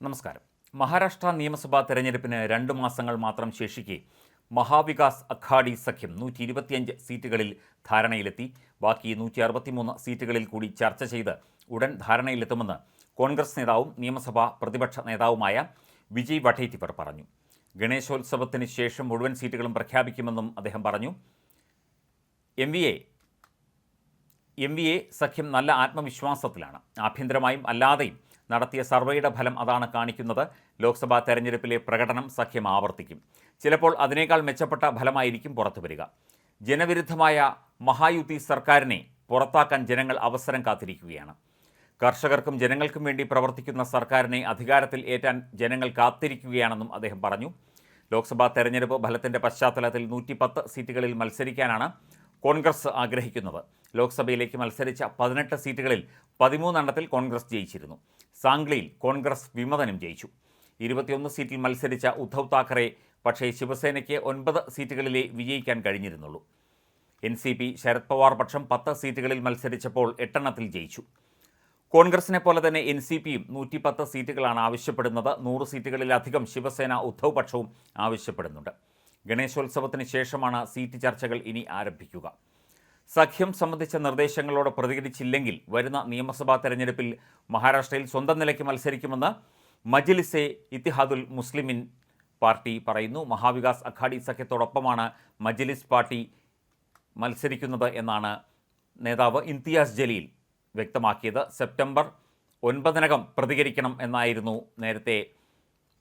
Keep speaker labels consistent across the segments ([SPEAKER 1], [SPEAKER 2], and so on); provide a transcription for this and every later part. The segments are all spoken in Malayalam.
[SPEAKER 1] നമസ്കാരം. മഹാരാഷ്ട്ര നിയമസഭാ തെരഞ്ഞെടുപ്പിന് രണ്ട് മാസങ്ങൾ മാത്രം ശേഷിക്കെ മഹാവികാസ് അഘാഡി സഖ്യം നൂറ്റി ഇരുപത്തിയഞ്ച് സീറ്റുകളിൽ ധാരണയിലെത്തി. ബാക്കി നൂറ്റി അറുപത്തിമൂന്ന് സീറ്റുകളിൽ കൂടി ചർച്ച ചെയ്ത് ഉടൻ ധാരണയിലെത്തുമെന്ന് കോൺഗ്രസ് നേതാവും നിയമസഭാ പ്രതിപക്ഷ നേതാവുമായ വിജയ് വഠേറ്റിവർ പറഞ്ഞു. ഗണേശോത്സവത്തിന് ശേഷം മുഴുവൻ സീറ്റുകളും പ്രഖ്യാപിക്കുമെന്നും അദ്ദേഹം പറഞ്ഞു. M V A M V A സഖ്യം നല്ല ആത്മവിശ്വാസത്തിലാണ്. ആഭ്യന്തരമായും അല്ലാതെയും നടത്തിയ സർവേയുടെ ഫലം അതാണ് കാണിക്കുന്നത്. ലോക്സഭാ തെരഞ്ഞെടുപ്പിലെ പ്രകടനം സഖ്യം ആവർത്തിക്കും. ചിലപ്പോൾ അതിനേക്കാൾ മെച്ചപ്പെട്ട ഫലമായിരിക്കും പുറത്തു വരിക. ജനവിരുദ്ധമായ മഹായുതി സർക്കാരിനെ പുറത്താക്കാൻ ജനങ്ങൾ അവസരം കാത്തിരിക്കുകയാണ്. കർഷകർക്കും ജനങ്ങൾക്കും വേണ്ടി പ്രവർത്തിക്കുന്ന സർക്കാരിനെ അധികാരത്തിൽ ഏറ്റാൻ ജനങ്ങൾ കാത്തിരിക്കുകയാണെന്നും അദ്ദേഹം പറഞ്ഞു. ലോക്സഭാ തെരഞ്ഞെടുപ്പ് ഫലത്തിന്റെ പശ്ചാത്തലത്തിൽ നൂറ്റിപ്പത്ത് സീറ്റുകളിൽ മത്സരിക്കാനാണ് കോൺഗ്രസ് ആഗ്രഹിക്കുന്നത്. ലോക്സഭയിലേക്ക് മത്സരിച്ച പതിനെട്ട് സീറ്റുകളിൽ പതിമൂന്നെണ്ണത്തിൽ കോൺഗ്രസ് ജയിച്ചിരുന്നു. സാംഗ്ലിയിൽ കോൺഗ്രസ് വിമതനും ജയിച്ചു. ഇരുപത്തിയൊന്ന് സീറ്റിൽ മത്സരിച്ച ഉദ്ധവ് താക്കറെ പക്ഷേ ശിവസേനയ്ക്ക് ഒൻപത് സീറ്റുകളിലേ വിജയിക്കാൻ കഴിഞ്ഞിരുന്നുള്ളൂ. N C P Sharad Pawar പക്ഷം പത്ത് സീറ്റുകളിൽ മത്സരിച്ചപ്പോൾ എട്ടെണ്ണത്തിൽ ജയിച്ചു. കോൺഗ്രസിനെ പോലെ തന്നെ എൻ സി പിയും നൂറ്റിപ്പത്ത് സീറ്റുകളാണ് ആവശ്യപ്പെടുന്നത്. നൂറ് സീറ്റുകളിലധികം ശിവസേന ഉദ്ധവ് പക്ഷവും ആവശ്യപ്പെടുന്നുണ്ട്. ഗണേശോത്സവത്തിന് ശേഷമാണ് സീറ്റ് ചർച്ചകൾ ഇനി ആരംഭിക്കുക. സഖ്യം സംബന്ധിച്ച നിർദ്ദേശങ്ങളോട് പ്രതികരിച്ചില്ലെങ്കിൽ വരുന്ന നിയമസഭാ തെരഞ്ഞെടുപ്പിൽ മഹാരാഷ്ട്രയിൽ സ്വന്തം നിലയ്ക്ക് മത്സരിക്കുമെന്ന് മജ്ലിസെ ഇത്തിഹാദുൽ മുസ്ലിമിൻ പാർട്ടി പറയുന്നു. മഹാവികാസ് അഖാഡി സഖ്യത്തോടൊപ്പമാണ് മജ്ലിസ് പാർട്ടി മത്സരിക്കുന്നത് എന്നാണ് നേതാവ് ഇംതിയാസ് ജലീൽ വ്യക്തമാക്കിയത്. സെപ്റ്റംബർ ഒൻപതിനകം പ്രതികരിക്കണം എന്നായിരുന്നു നേരത്തെ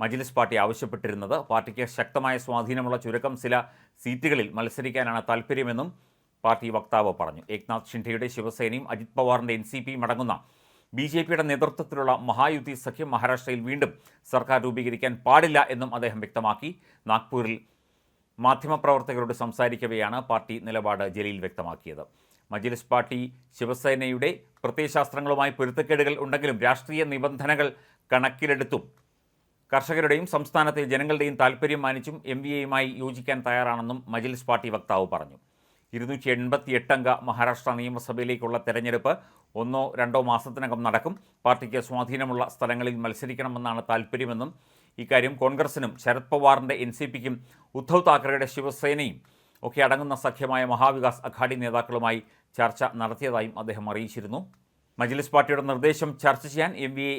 [SPEAKER 1] മജ്ലിസ് പാർട്ടി ആവശ്യപ്പെട്ടിരുന്നത്. പാർട്ടിക്ക് ശക്തമായ സ്വാധീനമുള്ള ചുരുക്കം ചില സീറ്റുകളിൽ മത്സരിക്കാനാണ് താൽപ്പര്യമെന്നും പാർട്ടി വക്താവ് പറഞ്ഞു. ഏക്നാഥ് ഷിൻഡെയുടെ ശിവസേനയും അജിത് പവാറിന്റെ എൻ സി പിയും അടങ്ങുന്ന ബി ജെ പിയുടെ നേതൃത്വത്തിലുള്ള മഹായുതി സഖ്യം മഹാരാഷ്ട്രയിൽ വീണ്ടും സർക്കാർ രൂപീകരിക്കാൻ പാടില്ല എന്നും അദ്ദേഹം വ്യക്തമാക്കി. നാഗ്പൂരിൽ മാധ്യമപ്രവർത്തകരോട് സംസാരിക്കവെയാണ് പാർട്ടി നിലപാട് ജലീൽ വ്യക്തമാക്കിയത്. മജ്ലിസ് പാർട്ടി ശിവസേനയുടെ പ്രത്യയശാസ്ത്രങ്ങളുമായി പൊരുത്തക്കേടുകൾ ഉണ്ടെങ്കിലും രാഷ്ട്രീയ നിബന്ധനകൾ കണക്കിലെടുത്തും കർഷകരുടെയും സംസ്ഥാനത്തെ ജനങ്ങളുടെയും താൽപ്പര്യം മാനിച്ചും എം വി എയുമായി യോജിക്കാൻ തയ്യാറാണെന്നും മജ്ലിസ് പാർട്ടി വക്താവ് പറഞ്ഞു. ഇരുന്നൂറ്റി എൺപത്തി എട്ടംഗ മഹാരാഷ്ട്ര നിയമസഭയിലേക്കുള്ള തെരഞ്ഞെടുപ്പ് ഒന്നോ രണ്ടോ മാസത്തിനകം നടക്കും. പാർട്ടിക്ക് സ്വാധീനമുള്ള സ്ഥലങ്ങളിൽ മത്സരിക്കണമെന്നാണ് താൽപ്പര്യമെന്നും ഇക്കാര്യം കോൺഗ്രസിനും ശരത് പവാറിന്റെ എൻ സി പിക്കും ഉദ്ധവ് താക്കറെയുടെ ശിവസേനയും ഒക്കെ അടങ്ങുന്ന സഖ്യമായ മഹാവികാസ് അഘാഡി നേതാക്കളുമായി ചർച്ച നടത്തിയതായും അദ്ദേഹം അറിയിച്ചിരുന്നു. മജ്ലിസ് പാർട്ടിയുടെ നിർദ്ദേശം ചർച്ച ചെയ്യാൻ എം വി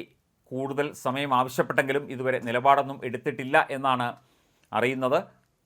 [SPEAKER 1] കൂടുതൽ സമയം ആവശ്യപ്പെട്ടെങ്കിലും ഇതുവരെ നിലപാടൊന്നും എടുത്തിട്ടില്ല എന്നാണ് അറിയുന്നത്.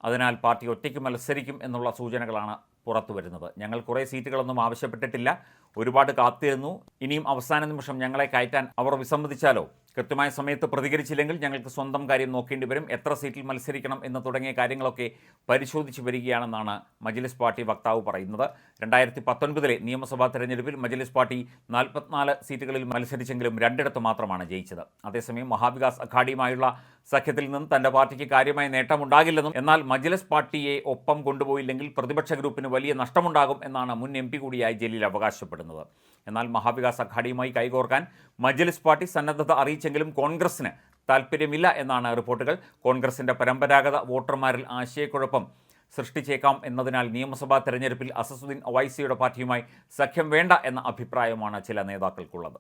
[SPEAKER 1] അതിനാൽ പാർട്ടി ഒറ്റയ്ക്ക് മത്സരിക്കും എന്നുള്ള സൂചനകളാണ് പുറത്തു വരുന്നത്. ഞങ്ങൾ കുറേ സീറ്റുകളൊന്നും ആവശ്യപ്പെട്ടിട്ടില്ല. ഒരുപാട് കാത്തിരുന്നു. ഇനിയും അവസാന നിമിഷം ഞങ്ങളെ കയറ്റാൻ അവർ വിസമ്മതിച്ചാലോ? കൃത്യമായ സമയത്ത് പ്രതികരിച്ചില്ലെങ്കിൽ ഞങ്ങൾക്ക് സ്വന്തം കാര്യം നോക്കേണ്ടി വരും. എത്ര സീറ്റിൽ മത്സരിക്കണം എന്ന് തുടങ്ങിയ കാര്യങ്ങളൊക്കെ പരിശോധിച്ച് വരികയാണെന്നാണ് മജ്ലിസ് പാർട്ടി വക്താവ് പറയുന്നത്. രണ്ടായിരത്തി പത്തൊൻപതിലെ നിയമസഭാ തെരഞ്ഞെടുപ്പിൽ മജ്ലിസ് പാർട്ടി നാൽപ്പത്തിനാല് സീറ്റുകളിൽ മത്സരിച്ചെങ്കിലും രണ്ടിടത്ത് മാത്രമാണ് ജയിച്ചത്. അതേസമയം മഹാവികാസ് അഘാഡിയുമായുള്ള സഖ്യത്തിൽ നിന്നും തന്റെ പാർട്ടിക്ക് കാര്യമായ നേട്ടമുണ്ടാകില്ലെന്നും എന്നാൽ മജ്ലിസ് പാർട്ടിയെ ഒപ്പം കൊണ്ടുപോയില്ലെങ്കിൽ പ്രതിപക്ഷ ഗ്രൂപ്പിന് വലിയ നഷ്ടമുണ്ടാകും എന്നാണ് മുൻ എം കൂടിയായ ജലീൽ അവകാശപ്പെടുന്നത്. എന്നാൽ മഹാവികാസ് അഘാഡിയുമായി കൈകോർക്കാൻ മജ്ലിസ് പാർട്ടി സന്നദ്ധത അറിയിച്ചെങ്കിലും കോൺഗ്രസിന് താൽപ്പര്യമില്ല എന്നാണ് റിപ്പോർട്ടുകൾ. കോൺഗ്രസിന്റെ പരമ്പരാഗത വോട്ടർമാരിൽ ആശയക്കുഴപ്പം സൃഷ്ടിച്ചേക്കാം എന്നതിനാൽ നിയമസഭാ തെരഞ്ഞെടുപ്പിൽ അസസുദ്ദീൻ ഒവൈസിയുടെ പാർട്ടിയുമായി സഖ്യം വേണ്ട എന്ന അഭിപ്രായമാണ് ചില നേതാക്കൾക്കുള്ളത്.